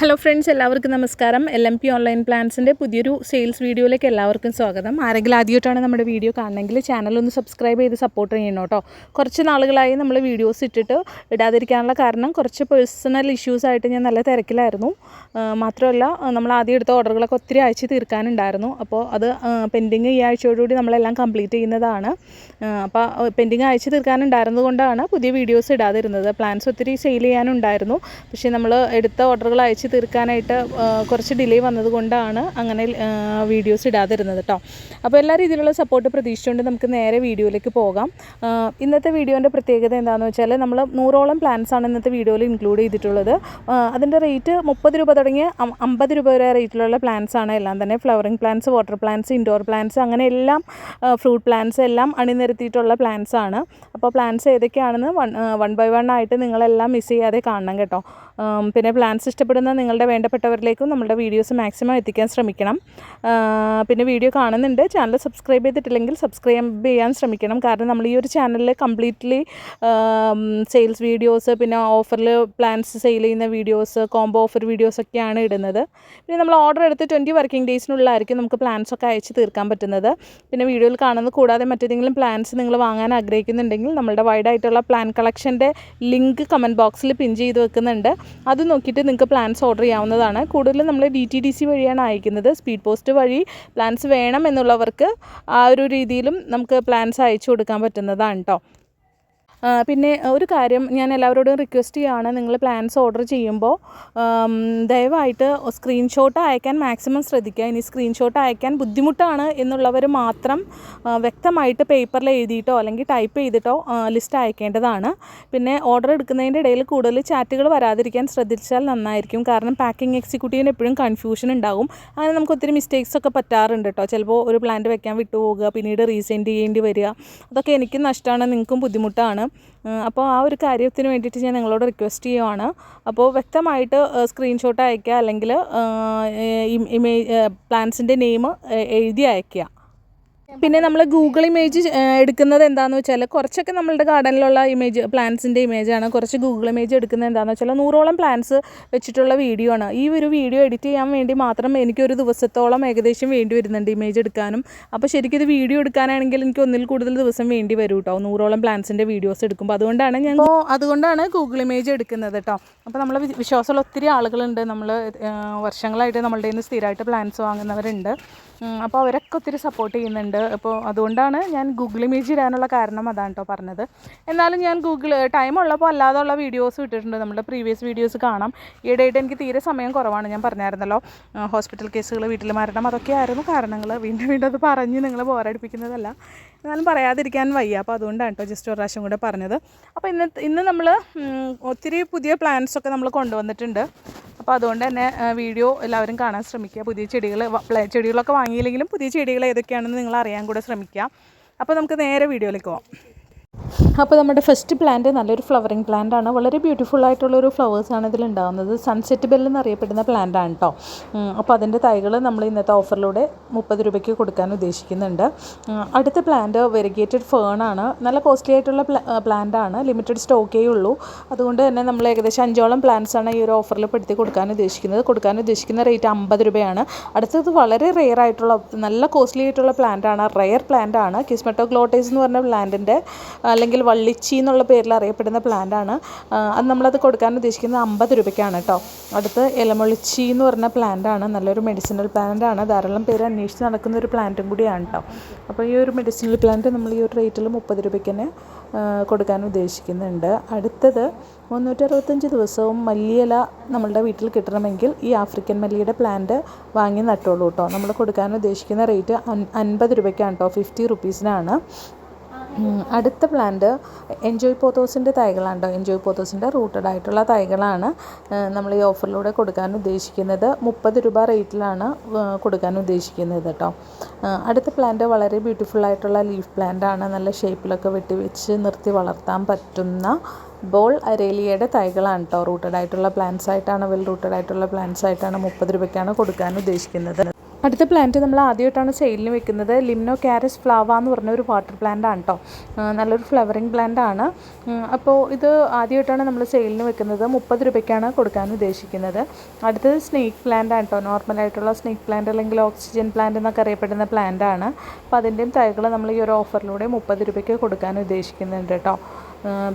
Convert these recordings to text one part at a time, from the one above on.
Hello friends എല്ലാവർക്കും നമസ്കാരം. L M P online പ്ലാൻസിന്റെ പുതിയൊരു സെയിൽസ് വീഡിയോയിലേക്ക് എല്ലാവർക്കും സ്വാഗതം. ആരെങ്കിലും ആദ്യമായിട്ടാണ് നമ്മുടെ വീഡിയോ കാണണമെങ്കിൽ ചാനൽ ഒന്ന് സബ്സ്ക്രൈബ് ചെയ്ത് സപ്പോർട്ട് ചെയ്യണം കേട്ടോ. കുറച്ച് നാളുകളായി നമ്മൾ വീഡിയോസ് ഇട്ടിട്ട് ഇടാതിരിക്കാനുള്ള കാരണം കുറച്ച് പേഴ്സണൽ ഇഷ്യൂസ് ആയിട്ട് ഞാൻ നല്ല തിരക്കിലായിരുന്നു. മാത്രമല്ല നമ്മൾ ആദ്യം എടുത്ത ഓർഡറുകളൊക്കെ ഒത്തിരി അയച്ച് തീർക്കാനുണ്ടായിരുന്നു. അപ്പോൾ അത് പെൻഡിങ് ഈ ആഴ്ചയോടുകൂടി നമ്മളെല്ലാം കംപ്ലീറ്റ് ചെയ്യുന്നതാണ്. അപ്പോൾ പെൻഡിങ് അയച്ച് തീർക്കാനുണ്ടായിരുന്നതുകൊണ്ടാണ് പുതിയ വീഡിയോസ് ഇടാതിരുന്നത്. പ്ലാൻസ് ഒത്തിരി സെയിൽ ചെയ്യാനുണ്ടായിരുന്നു. പക്ഷേ നമ്മൾ എടുത്ത ഓർഡറുകൾ അയച്ച് തീർക്കാനായിട്ട് കുറച്ച് ഡിലേ വന്നതുകൊണ്ടാണ് അങ്ങനെ വീഡിയോസ് ഇടാതിരുന്നത് കേട്ടോ അപ്പോൾ എല്ലാ രീതിയിലുള്ള സപ്പോർട്ട് പ്രതീക്ഷിച്ചുകൊണ്ട് നമുക്ക് നേരെ വീഡിയോയിലേക്ക് പോകാം. ഇന്നത്തെ വീഡിയോന്റെ പ്രത്യേകത എന്താണെന്ന് വെച്ചാൽ നമ്മൾ നൂറോളം പ്ലാൻസ് ആണ് ഇന്നത്തെ വീഡിയോയിൽ ഇൻക്ലൂഡ് ചെയ്തിട്ടുള്ളത്. അതിന്റെ റേറ്റ് മുപ്പത് രൂപ തുടങ്ങി അമ്പത് രൂപ വരെ റേറ്റിലുള്ള പ്ലാൻസ് ആണ്. എല്ലാം തന്നെ flowering plants water plants indoor plants അങ്ങനെ എല്ലാം ഫ്രൂട്ട് പ്ലാന്റ്സ് എല്ലാം അണിനിരത്തിയിട്ടുള്ള പ്ലാന്റ്സ് ആണ്. അപ്പോൾ പ്ലാന്റ്സ് ഏതൊക്കെയാണെന്ന് വൺ വൺ ബൈ വൺ ആയിട്ട് നിങ്ങളെല്ലാം മിസ് ചെയ്യാതെ കാണണം കേട്ടോ. പിന്നെ പ്ലാൻസ് ഇഷ്ടപ്പെടുന്ന നിങ്ങളുടെ വേണ്ടപ്പെട്ടവരിലേക്കും നമ്മുടെ വീഡിയോസ് മാക്സിമം എത്തിക്കാൻ ശ്രമിക്കണം. പിന്നെ വീഡിയോ കാണുന്നുണ്ട്. ചാനൽ സബ്സ്ക്രൈബ് ചെയ്തിട്ടില്ലെങ്കിൽ സബ്സ്ക്രൈബ് ചെയ്യാൻ ശ്രമിക്കണം. കാരണം നമ്മൾ ഈ ഒരു ചാനലിൽ കംപ്ലീറ്റ്ലി സെയിൽസ് വീഡിയോസ് പിന്നെ ഓഫറിൽ പ്ലാൻസ് സെയിൽ ചെയ്യുന്ന വീഡിയോസ് കോംബോ ഓഫർ വീഡിയോസൊക്കെയാണ് ഇടുന്നത്. പിന്നെ നമ്മൾ ഓർഡർ എടുത്ത് ട്വന്റി വർക്കിംഗ് ഡേയ്സിനുള്ളിലായിരിക്കും നമുക്ക് പ്ലാൻസ് ഒക്കെ അയച്ച് തീർക്കാൻ പറ്റുന്നത്. പിന്നെ വീഡിയോയിൽ കാണുന്നത് കൂടാതെ മറ്റേതെങ്കിലും പ്ലാൻസ് നിങ്ങൾ വാങ്ങാൻ ആഗ്രഹിക്കുന്നുണ്ടെങ്കിൽ നമ്മളുടെ വൈഡായിട്ടുള്ള പ്ലാൻ കളക്ഷന്റെ ലിങ്ക് കമന്റ് ബോക്സിൽ പിൻ ചെയ്ത് വെക്കുന്നുണ്ട്. അത് നോക്കിയിട്ട് നിങ്ങൾക്ക് പ്ലാൻസ് ഓർഡർ ചെയ്യാവുന്നതാണ്. കൂടുതലും നമ്മൾ ഡി ടി ഡി സി വഴിയാണ് അയക്കുന്നത്. സ്പീഡ് പോസ്റ്റ് വഴി പ്ലാൻസ് വേണം എന്നുള്ളവർക്ക് ആ ഒരു രീതിയിലും നമുക്ക് പ്ലാൻസ് അയച്ചു കൊടുക്കാൻ പറ്റുന്നതാണ് കേട്ടോ പിന്നെ ഒരു കാര്യം ഞാൻ എല്ലാവരോടും റിക്വസ്റ്റ് ചെയ്യുകയാണ് നിങ്ങൾ പ്ലാൻസ് ഓർഡർ ചെയ്യുമ്പോൾ ദയവായിട്ട് സ്ക്രീൻഷോട്ട് അയക്കാൻ മാക്സിമം ശ്രദ്ധിക്കുക. ഇനി സ്ക്രീൻഷോട്ട് അയക്കാൻ ബുദ്ധിമുട്ടാണ് എന്നുള്ളവർ മാത്രം വ്യക്തമായിട്ട് പേപ്പറിൽ എഴുതിയിട്ടോ അല്ലെങ്കിൽ ടൈപ്പ് ചെയ്തിട്ടോ ലിസ്റ്റ് അയക്കേണ്ടതാണ്. പിന്നെ ഓർഡർ എടുക്കുന്നതിന്റെ ഇടയിൽ കൂടുതൽ ചാറ്റുകൾ വരാതിരിക്കാൻ ശ്രദ്ധിച്ചാൽ നന്നായിരിക്കും. കാരണം പാക്കിംഗ് എക്സിക്യൂട്ടീവിന് എപ്പോഴും കൺഫ്യൂഷൻ ഉണ്ടാകും അങ്ങനെ നമുക്ക് ഒത്തിരി മിസ്റ്റേക്സ് ഒക്കെ പറ്റാറുണ്ട് കേട്ടോ ചിലപ്പോൾ ഒരു പ്ലാന്റ് വെക്കാൻ വിട്ടുപോകുക പിന്നീട് റീസെൻഡ് ചെയ്യേണ്ടി വരിക. അതൊക്കെ എനിക്കും നഷ്ടമാണ് നിങ്ങൾക്കും ബുദ്ധിമുട്ടാണ്. അപ്പോൾ ആ ഒരു കാര്യത്തിന് വേണ്ടിയിട്ട് ഞാൻ നിങ്ങളോട് റിക്വസ്റ്റ് ചെയ്യുവാണ്. അപ്പോൾ വ്യക്തമായിട്ട് സ്ക്രീൻഷോട്ട് അയയ്ക്കുക അല്ലെങ്കിൽ ഇമേജ് പ്ലാൻസിന്റെ നെയിം എഴുതി അയയ്ക്കുക. പിന്നെ നമ്മൾ ഗൂഗിൾ ഇമേജ് എടുക്കുന്നത് എന്താണെന്ന് വെച്ചാൽ കുറച്ചൊക്കെ നമ്മളുടെ ഗാർഡനിലുള്ള ഇമേജ് പ്ലാന്റ്സിന്റെ ഇമേജാണ് കുറച്ച് ഗൂഗിൾ ഇമേജ് എടുക്കുന്നത് എന്താണെന്ന് വെച്ചാൽ നൂറോളം പ്ലാന്റ്സ് വെച്ചിട്ടുള്ള വീഡിയോ ആണ്. ഈ ഒരു വീഡിയോ എഡിറ്റ് ചെയ്യാൻ വേണ്ടി മാത്രം എനിക്ക് ഒരു ദിവസത്തോളം ഏകദേശം വേണ്ടി വരുന്നുണ്ട് ഇമേജ് എടുക്കാനും. അപ്പോൾ ശരിക്കും ഇത് വീഡിയോ എടുക്കാനാണെങ്കിൽ എനിക്ക് ഒന്നിൽ കൂടുതൽ ദിവസം വേണ്ടി വരും കേട്ടോ നൂറോളം പ്ലാന്റ്സിന്റെ വീഡിയോസ് എടുക്കുമ്പോൾ അതുകൊണ്ടാണ് ഞാൻ അതുകൊണ്ടാണ് ഗൂഗിൾ ഇമേജ് എടുക്കുന്നത് കേട്ടോ. അപ്പോൾ നമ്മൾ വിശ്വാസമുള്ള ഒത്തിരി ആളുകളുണ്ട്. നമ്മൾ വർഷങ്ങളായിട്ട് നമ്മളുടെ നിന്ന് സ്ഥിരമായിട്ട് പ്ലാന്റ്സ് വാങ്ങുന്നവരുണ്ട്. അപ്പോൾ അവരൊക്കെ ഒത്തിരി സപ്പോർട്ട് ചെയ്യുന്നുണ്ട്. അപ്പോൾ അതുകൊണ്ടാണ് ഞാൻ ഗൂഗിൾ ഇമേജ് ഇടാനുള്ള കാരണം അതാണ് കേട്ടോ പറഞ്ഞത്. എന്നാലും ഞാൻ ഗൂഗിൾ ടൈം ഉള്ളപ്പോൾ അല്ലാതെയുള്ള വീഡിയോസ് ഇട്ടിട്ടുണ്ട്. നമ്മുടെ പ്രീവിയസ് വീഡിയോസ് കാണാം. ഈയിടെയായിട്ട് എനിക്ക് തീരെ സമയം കുറവാണ്. ഞാൻ പറഞ്ഞായിരുന്നല്ലോ ഹോസ്പിറ്റൽ കേസുകൾ വീട്ടിൽ മരണം അതൊക്കെ ആയിരുന്നു കാരണങ്ങൾ വീണ്ടും വീണ്ടും അത് പറഞ്ഞ് നിങ്ങളെ ബോറടിപ്പിക്കുന്നതല്ല എന്നാലും പറയാതിരിക്കാൻ വയ്യ. അപ്പോൾ അതുകൊണ്ടാണ് കേട്ടോ ജസ്റ്റ് ഒരു പ്രാവശ്യം കൂടെ പറഞ്ഞത്. അപ്പോൾ ഇന്ന് ഇന്ന് നമ്മൾ ഒത്തിരി പുതിയ പ്ലാന്റ്സൊക്കെ നമ്മൾ കൊണ്ടുവന്നിട്ടുണ്ട്. അപ്പോൾ അതുകൊണ്ട് തന്നെ വീഡിയോ എല്ലാവരും കാണാൻ ശ്രമിക്കുക. പുതിയ ചെടികൾ ചെടികളൊക്കെ വാങ്ങിയില്ലെങ്കിലും പുതിയ ചെടികൾ ഏതൊക്കെയാണെന്ന് നിങ്ങൾ അറിയാൻ കൂടെ ശ്രമിക്കുക. അപ്പോൾ നമുക്ക് നേരെ വീഡിയോയിലേക്ക് പോകാം അപ്പോൾ നമ്മുടെ ഫസ്റ്റ് പ്ലാന്റ് നല്ലൊരു ഫ്ലവറിങ് പ്ലാന്റ് ആണ്. വളരെ ബ്യൂട്ടിഫുൾ ആയിട്ടുള്ള ഒരു ഫ്ലവേഴ്സാണ് ഇതിൽ ഉണ്ടാകുന്നത് സൺസെറ്റ് ബെൽ എന്നറിയപ്പെടുന്ന പ്ലാന്റ് ആണ് കേട്ടോ അപ്പോൾ അതിന്റെ തൈകൾ നമ്മൾ ഇന്നത്തെ ഓഫറിലൂടെ മുപ്പത് രൂപയ്ക്ക് കൊടുക്കാൻ ഉദ്ദേശിക്കുന്നുണ്ട്. അടുത്ത പ്ലാന്റ് വെരിഗേറ്റഡ് ഫേൺ ആണ്. നല്ല കോസ്റ്റ്ലി ആയിട്ടുള്ള പ്ലാന്റ് ആണ്. ലിമിറ്റഡ് സ്റ്റോക്കേ ഉള്ളൂ. അതുകൊണ്ട് തന്നെ നമ്മൾ ഏകദേശം അഞ്ചോളം പ്ലാന്റ്സ് ആണ് ഈ ഒരു ഓഫറിൽ പെടുത്തി കൊടുക്കാൻ ഉദ്ദേശിക്കുന്നത്. കൊടുക്കാൻ ഉദ്ദേശിക്കുന്ന റേറ്റ് അമ്പത് രൂപയാണ്. അടുത്തത് വളരെ റെയർ ആയിട്ടുള്ള നല്ല കോസ്റ്റ്ലി ആയിട്ടുള്ള പ്ലാന്റ് ആണ്. റെയർ പ്ലാന്റ് ആണ്. കിസ്മറ്റോ ഗ്ലോട്ടേസ് എന്ന് പറഞ്ഞ പ്ലാന്റിന്റെ അല്ലെങ്കിൽ വള്ളിച്ചി എന്നുള്ള പേരിൽ അറിയപ്പെടുന്ന പ്ലാന്റ് ആണ്. അത് നമ്മളത് കൊടുക്കാൻ ഉദ്ദേശിക്കുന്നത് അമ്പത് രൂപയ്ക്കാണ് കേട്ടോ അടുത്ത് ഇലമുളിച്ചി എന്ന് പറഞ്ഞ പ്ലാന്റ് ആണ്. നല്ലൊരു മെഡിസിനൽ പ്ലാന്റ് ആണ്. ധാരാളം പേര് അന്വേഷിച്ച് നടക്കുന്ന ഒരു പ്ലാന്റും കൂടിയാണ് കേട്ടോ അപ്പോൾ ഈ ഒരു മെഡിസിനൽ പ്ലാന്റ് നമ്മൾ ഈ ഒരു റേറ്റിൽ മുപ്പത് രൂപയ്ക്ക് തന്നെ കൊടുക്കാൻ ഉദ്ദേശിക്കുന്നുണ്ട്. അടുത്തത് മുന്നൂറ്ററുപത്തഞ്ച് ദിവസവും മല്ലിയില നമ്മളുടെ വീട്ടിൽ കിട്ടണമെങ്കിൽ ഈ ആഫ്രിക്കൻ മല്ലിയുടെ പ്ലാന്റ് വാങ്ങി നട്ടോളൂ കേട്ടോ നമ്മൾ കൊടുക്കാൻ ഉദ്ദേശിക്കുന്ന റേറ്റ് അൻപത് രൂപയ്ക്കാണ് കേട്ടോ ഫിഫ്റ്റി റുപ്പീസിനാണ് അടുത്ത പ്ലാന്റ് എൻജോയ് പോത്തോസിന്റെ തൈകളാണ് എൻജോയ് പോത്തോസിന്റെ റൂട്ടഡ് ആയിട്ടുള്ള തൈകളാണ്. നമ്മൾ ഈ ഓഫറിലൂടെ കൊടുക്കാൻ ഉദ്ദേശിക്കുന്നത്. മുപ്പത് രൂപ റേറ്റിലാണ് കൊടുക്കാൻ ഉദ്ദേശിക്കുന്നത് കേട്ടോ അടുത്ത പ്ലാന്റ് വളരെ ബ്യൂട്ടിഫുൾ ആയിട്ടുള്ള ലീഫ് പ്ലാന്റ് ആണ്. നല്ല ഷേപ്പിലൊക്കെ വെട്ടി വെച്ച് നിർത്തി വളർത്താൻ പറ്റുന്ന ബോൾ അരേലിയയുടെ തൈകളാണ് കേട്ടോ റൂട്ടഡ് ആയിട്ടുള്ള പ്ലാന്റ്സ് ആയിട്ടാണ് വെൽ റൂട്ടഡ് ആയിട്ടുള്ള പ്ലാന്റ്സ് ആയിട്ടാണ് മുപ്പത് രൂപയ്ക്കാണ് കൊടുക്കാൻ ഉദ്ദേശിക്കുന്നത്. അടുത്ത പ്ലാന്റ് നമ്മൾ ആദ്യമായിട്ടാണ് സെയിലിന് വെക്കുന്നത്. ലിംനോ കാരസ് ഫ്ലാവ എന്ന് പറഞ്ഞ ഒരു വാട്ടർ പ്ലാന്റ് ആണ് കേട്ടോ നല്ലൊരു ഫ്ലവറിങ് പ്ലാന്റ് ആണ്. അപ്പോൾ ഇത് ആദ്യമായിട്ടാണ് നമ്മൾ സെയിലിന് വെക്കുന്നത്. മുപ്പത് രൂപയ്ക്കാണ് കൊടുക്കാൻ ഉദ്ദേശിക്കുന്നത്. അടുത്തത് സ്നേക്ക് പ്ലാന്റ് ആണ് കേട്ടോ നോർമലായിട്ടുള്ള സ്നേക്ക് പ്ലാന്റ് അല്ലെങ്കിൽ ഓക്സിജൻ പ്ലാന്റ് എന്നൊക്കെ അറിയപ്പെടുന്ന പ്ലാന്റ് ആണ്. അപ്പോൾ അതിന്റെയും തൈകൾ നമ്മൾ ഈ ഒരു ഓഫറിലൂടെ മുപ്പത് രൂപയ്ക്ക് കൊടുക്കാൻ ഉദ്ദേശിക്കുന്നുണ്ട് കേട്ടോ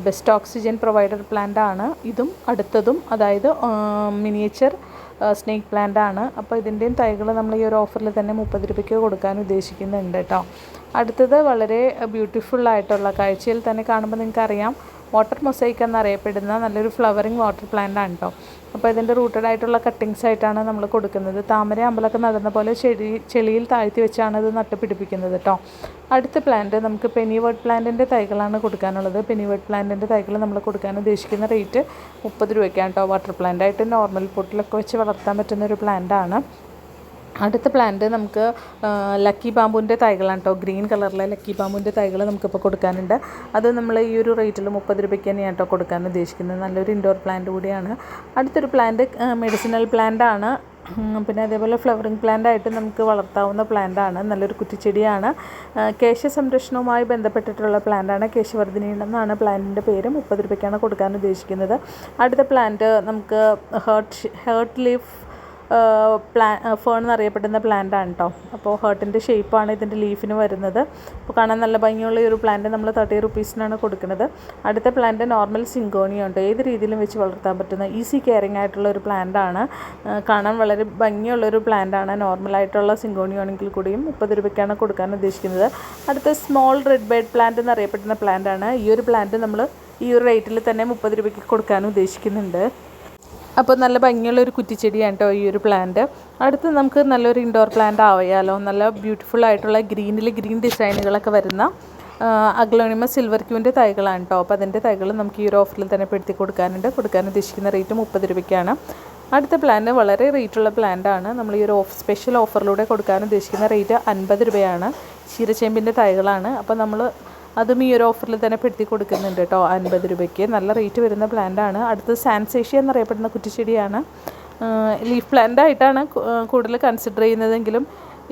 ബെസ്റ്റ് ഓക്സിജൻ പ്രൊവൈഡർ പ്ലാന്റ് ആണ്. ഇതും അടുത്തതും അതായത് മിനിയേച്ചർ സ്നേക്ക് പ്ലാന്റ് ആണ്. അപ്പോൾ ഇതിന്റെയും തൈകൾ നമ്മൾ ഈ ഒരു ഓഫറിൽ തന്നെ മുപ്പത് രൂപയ്ക്ക് കൊടുക്കാൻ ഉദ്ദേശിക്കുന്നുണ്ട് കേട്ടോ അടുത്തത് വളരെ ബ്യൂട്ടിഫുൾ ആയിട്ടുള്ള കാഴ്ചയിൽ തന്നെ കാണുമ്പോൾ നിങ്ങൾക്കറിയാം വാട്ടർ മൊസൈക്ക് എന്നറിയപ്പെടുന്ന നല്ലൊരു ഫ്ലവറിങ് വാട്ടർ പ്ലാന്റ് ആണ് കേട്ടോ അപ്പോൾ ഇതിന്റെ റൂട്ടഡ് ആയിട്ടുള്ള കട്ടിങ്സ് ആയിട്ടാണ് നമ്മൾ കൊടുക്കുന്നത്. താമര അമ്പലമൊക്കെ നടന്ന പോലെ ചെടി ചെളിയിൽ താഴ്ത്തി വെച്ചാണ് ഇത് നട്ട് പിടിപ്പിക്കുന്നത് കേട്ടോ അടുത്ത പ്ലാന്റ് നമുക്ക് പെനിവേർഡ് പ്ലാന്റിന്റെ തൈകളാണ് കൊടുക്കാനുള്ളത്. പെനിവേർഡ് പ്ലാന്റിന്റെ തൈകൾ നമ്മൾ കൊടുക്കാൻ ഉദ്ദേശിക്കുന്ന റേറ്റ് മുപ്പത് രൂപയ്ക്കാണ് കേട്ടോ വാട്ടർ പ്ലാന്റ് ആയിട്ട് നോർമൽ പൊട്ടിലൊക്കെ വെച്ച് വളർത്താൻ പറ്റുന്ന ഒരു പ്ലാന്റാണ് അടുത്ത പ്ലാന്റ് നമുക്ക് ലക്കി ബാമ്പുവിന്റെ തൈകളാണ് കേട്ടോ ഗ്രീൻ കളറിലെ ലക്കി ബാമ്പുവിന്റെ തൈകൾ നമുക്കിപ്പോൾ കൊടുക്കാനുണ്ട്. അത് നമ്മൾ ഈ ഒരു റേറ്റിൽ മുപ്പത് രൂപയ്ക്ക് തന്നെയാണ് കേട്ടോ കൊടുക്കാൻ ഉദ്ദേശിക്കുന്നത്. നല്ലൊരു ഇൻഡോർ പ്ലാന്റ് കൂടിയാണ്. അടുത്തൊരു പ്ലാന്റ് മെഡിസിനൽ പ്ലാന്റ് ആണ്. പിന്നെ അതേപോലെ ഫ്ലവറിങ് പ്ലാന്റ് ആയിട്ട് നമുക്ക് വളർത്താവുന്ന പ്ലാന്റ് ആണ്. നല്ലൊരു കുറ്റിച്ചെടിയാണ്. കേശ സംരക്ഷണവുമായി ബന്ധപ്പെട്ടിട്ടുള്ള പ്ലാന്റാണ് കേശവർദ്ധിനി എന്നാണ് പ്ലാന്റിന്റെ പേര്. മുപ്പത് രൂപയ്ക്കാണ് കൊടുക്കാൻ ഉദ്ദേശിക്കുന്നത്. അടുത്ത പ്ലാന്റ് നമുക്ക് ഹേർട്ട് ഹേർട്ട് ലീഫ് പ്ലാ ഫേൺ എന്നറിയപ്പെടുന്ന പ്ലാന്റ് ആണ് കേട്ടോ അപ്പോൾ ഹേർട്ടിന്റെ ഷേപ്പാണ് ഇതിന്റെ ലീഫിന് വരുന്നത്. അപ്പോൾ കാണാൻ നല്ല ഭംഗിയുള്ള ഈ ഒരു പ്ലാന്റ് നമ്മൾ തേർട്ടി റുപ്പീസിനാണ് കൊടുക്കുന്നത്. അടുത്ത പ്ലാന്റ് നോർമൽ സിങ്കോണിയ ഉണ്ട്. ഏത് രീതിയിലും വെച്ച് വളർത്താൻ പറ്റുന്ന ഈസി കെയറിങ് ആയിട്ടുള്ള ഒരു പ്ലാന്റ് ആണ്. കാണാൻ വളരെ ഭംഗിയുള്ള ഒരു പ്ലാന്റ് ആണ്. നോർമലായിട്ടുള്ള സിങ്കോണിയ ആണെങ്കിൽ കൂടിയും മുപ്പത് രൂപയ്ക്കാണ് കൊടുക്കാൻ ഉദ്ദേശിക്കുന്നത്. അടുത്ത സ്മോൾ റെഡ് ബേഡ് പ്ലാന്റ് എന്നറിയപ്പെടുന്ന പ്ലാന്റ് ആണ്. ഈ ഒരു പ്ലാന്റ് നമ്മൾ ഈ ഒരു റേറ്റിൽ തന്നെ മുപ്പത് രൂപയ്ക്ക് കൊടുക്കാൻ ഉദ്ദേശിക്കുന്നുണ്ട്. അപ്പോൾ നല്ല ഭംഗിയുള്ള ഒരു കുറ്റിച്ചെടിയാണ് കേട്ടോ ഈ ഒരു പ്ലാന്റ് അടുത്ത് നമുക്ക് നല്ലൊരു ഇൻഡോർ പ്ലാന്റ് ആവയാലോ നല്ല ബ്യൂട്ടിഫുൾ ആയിട്ടുള്ള ഗ്രീനിൽ ഗ്രീൻ ഡിസൈനുകളൊക്കെ വരുന്ന അഗ്ലോണിമ സിൽവർ ക്യൂവിന്റെ തൈകളാണ് കേട്ടോ. അപ്പോൾ അതിന്റെ തൈകൾ നമുക്ക് ഈ ഒരു ഓഫറിൽ തന്നെ പെടുത്തി കൊടുക്കാനുണ്ട്. കൊടുക്കാൻ ഉദ്ദേശിക്കുന്ന റേറ്റ് മുപ്പത് രൂപയ്ക്കാണ്. അടുത്ത പ്ലാന്റ് വളരെ റേറ്റുള്ള പ്ലാന്റാണ് നമ്മൾ ഈ ഒരു ഓഫ് സ്പെഷ്യൽ ഓഫറിലൂടെ കൊടുക്കാൻ ഉദ്ദേശിക്കുന്ന റേറ്റ് അൻപത് രൂപയാണ്. ചീരച്ചേമ്പിന്റെ തൈകളാണ്. അപ്പോൾ നമ്മൾ അതും ഈ ഒരു ഓഫറിൽ തന്നെ പെടുത്തി കൊടുക്കുന്നുണ്ട് കേട്ടോ. അൻപത് രൂപയ്ക്ക്. നല്ല റേറ്റ് വരുന്ന പ്ലാന്റാണ് അടുത്തത് സാൻസേഷ്യ എന്നറിയപ്പെടുന്ന കുറ്റിച്ചെടിയാണ്. ലീഫ് പ്ലാന്റ് ആയിട്ടാണ് കൂടുതൽ കൺസിഡർ ചെയ്യുന്നതെങ്കിലും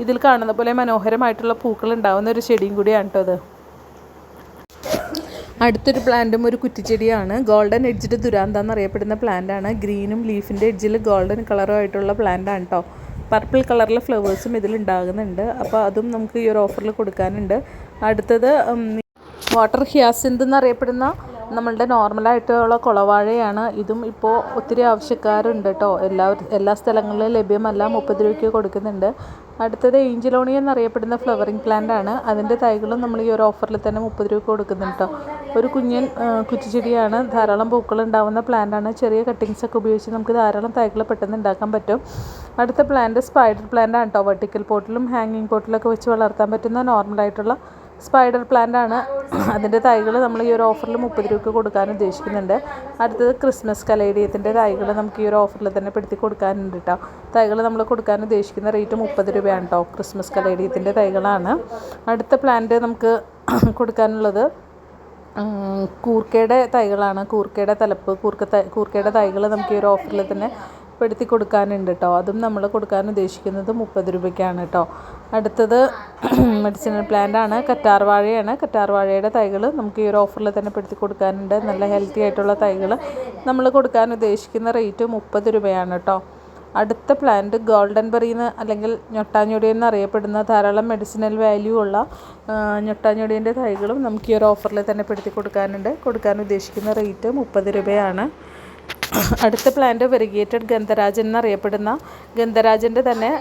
ഇതിൽ കാണുന്ന പോലെ മനോഹരമായിട്ടുള്ള പൂക്കൾ ഉണ്ടാവുന്ന ഒരു ചെടിയും കൂടിയാണ് കേട്ടോ അത്. അടുത്തൊരു പ്ലാന്റും ഒരു കുറ്റിച്ചെടിയാണ്. ഗോൾഡൻ എഡ്ജിഡ് ദുരാന്ത എന്നറിയപ്പെടുന്ന പ്ലാന്റാണ് ഗ്രീനും ലീഫിന്റെ എഡ്ജിൽ ഗോൾഡൻ കളറും ആയിട്ടുള്ള പ്ലാന്റാണ് കേട്ടോ പർപ്പിൾ കളറിലെ ഫ്ലവേഴ്സും ഇതിൽ ഉണ്ടാകുന്നുണ്ട്. അപ്പോൾ അതും നമുക്ക് ഈ ഒരു ഓഫറിൽ കൊടുക്കാനുണ്ട്. അടുത്തത് വാട്ടർ ഹിയാസിന്ത് എന്നറിയപ്പെടുന്ന നമ്മളുടെ നോർമലായിട്ടുള്ള കുളവാഴയാണ്. ഇതും ഇപ്പോൾ ഒത്തിരി ആവശ്യക്കാരുണ്ട് കേട്ടോ. എല്ലാ എല്ലാ സ്ഥലങ്ങളിലും ലഭ്യമല്ല. മുപ്പത് രൂപയ്ക്ക് കൊടുക്കുന്നുണ്ട്. അടുത്തത് ഏഞ്ചലോണി എന്നറിയപ്പെടുന്ന ഫ്ലവറിങ് പ്ലാന്റ് ആണ്. അതിന്റെ തൈകളും നമ്മൾ ഈ ഒരു ഓഫറിൽ തന്നെ മുപ്പത് രൂപ കൊടുക്കുന്നുണ്ട് കേട്ടോ. ഒരു കുഞ്ഞൻ കുറ്റിച്ചെടിയാണ്. ധാരാളം പൂക്കൾ ഉണ്ടാവുന്ന പ്ലാന്റ് ആണ്. ചെറിയ കട്ടിങ്സ് ഒക്കെ ഉപയോഗിച്ച് നമുക്ക് ധാരാളം തൈകൾ പെട്ടെന്ന് ഉണ്ടാക്കാൻ പറ്റും. അടുത്ത പ്ലാന്റ് സ്പൈഡർ പ്ലാന്റ് ആണ് കേട്ടോ. വെർട്ടിക്കൽ പോട്ടിലും ഹാങ്ങിങ് പോട്ടിലൊക്കെ വെച്ച് വളർത്താൻ പറ്റുന്ന നോർമലായിട്ടുള്ള സ്പൈഡർ പ്ലാന്റ് ആണ്. അതിന്റെ തൈകൾ നമ്മൾ ഈ ഒരു ഓഫറിൽ മുപ്പത് രൂപയ്ക്ക് കൊടുക്കാൻ ഉദ്ദേശിക്കുന്നുണ്ട്. അടുത്തത് ക്രിസ്മസ് കലേഡിയത്തിന്റെ തൈകൾ നമുക്ക് ഈ ഒരു ഓഫറിൽ തന്നെ പെടുത്തി കൊടുക്കാനുണ്ട് കേട്ടോ തൈകൾ നമ്മൾ കൊടുക്കാൻ ഉദ്ദേശിക്കുന്ന റേറ്റ് മുപ്പത് രൂപയാണ് കേട്ടോ ക്രിസ്മസ് കലേഡിയത്തിന്റെ തൈകളാണ്. അടുത്ത പ്ലാന്റ് നമുക്ക് കൊടുക്കാനുള്ളത് കൂർക്കയുടെ തൈകളാണ്. കൂർക്കയുടെ തലപ്പ് കൂർക്ക കൂർക്കയുടെ തൈകൾ നമുക്ക് ഈ ഒരു ഓഫറിൽ തന്നെ പെടുത്തി കൊടുക്കാനുണ്ട് കേട്ടോ അതും നമ്മൾ കൊടുക്കാൻ ഉദ്ദേശിക്കുന്നത് മുപ്പത് രൂപയ്ക്കാണ് കേട്ടോ അടുത്തത് മെഡിസിനൽ പ്ലാന്റ് ആണ്. കറ്റാർ വാഴയാണ്. കറ്റാർ വാഴയുടെ തൈകൾ നമുക്ക് ഈ ഒരു ഓഫറിൽ തന്നെ പെടുത്തി കൊടുക്കാനുണ്ട്. നല്ല ഹെൽത്തി ആയിട്ടുള്ള തൈകൾ നമ്മൾ കൊടുക്കാൻ ഉദ്ദേശിക്കുന്ന റേറ്റ് മുപ്പത് രൂപയാണ് കേട്ടോ അടുത്ത പ്ലാന്റ് ഗോൾഡൻ ബെറിന്ന് അല്ലെങ്കിൽ ഞൊട്ടാഞ്ഞൊടി എന്നറിയപ്പെടുന്ന ധാരാളം മെഡിസിനൽ വാല്യൂ ഉള്ള ഞൊട്ടാഞ്ഞൊടിന്റെ തൈകളും നമുക്ക് ഈ ഒരു ഓഫറിൽ തന്നെ പെടുത്തി കൊടുക്കാനുണ്ട്. കൊടുക്കാൻ ഉദ്ദേശിക്കുന്ന റേറ്റ് മുപ്പത് രൂപയാണ്. അടുത്ത പ്ലാന്റ് വെറിഗേറ്റഡ് ഗന്ധരാജൻ എന്നറിയപ്പെടുന്ന ഗന്ധരാജന്റെ തന്നെ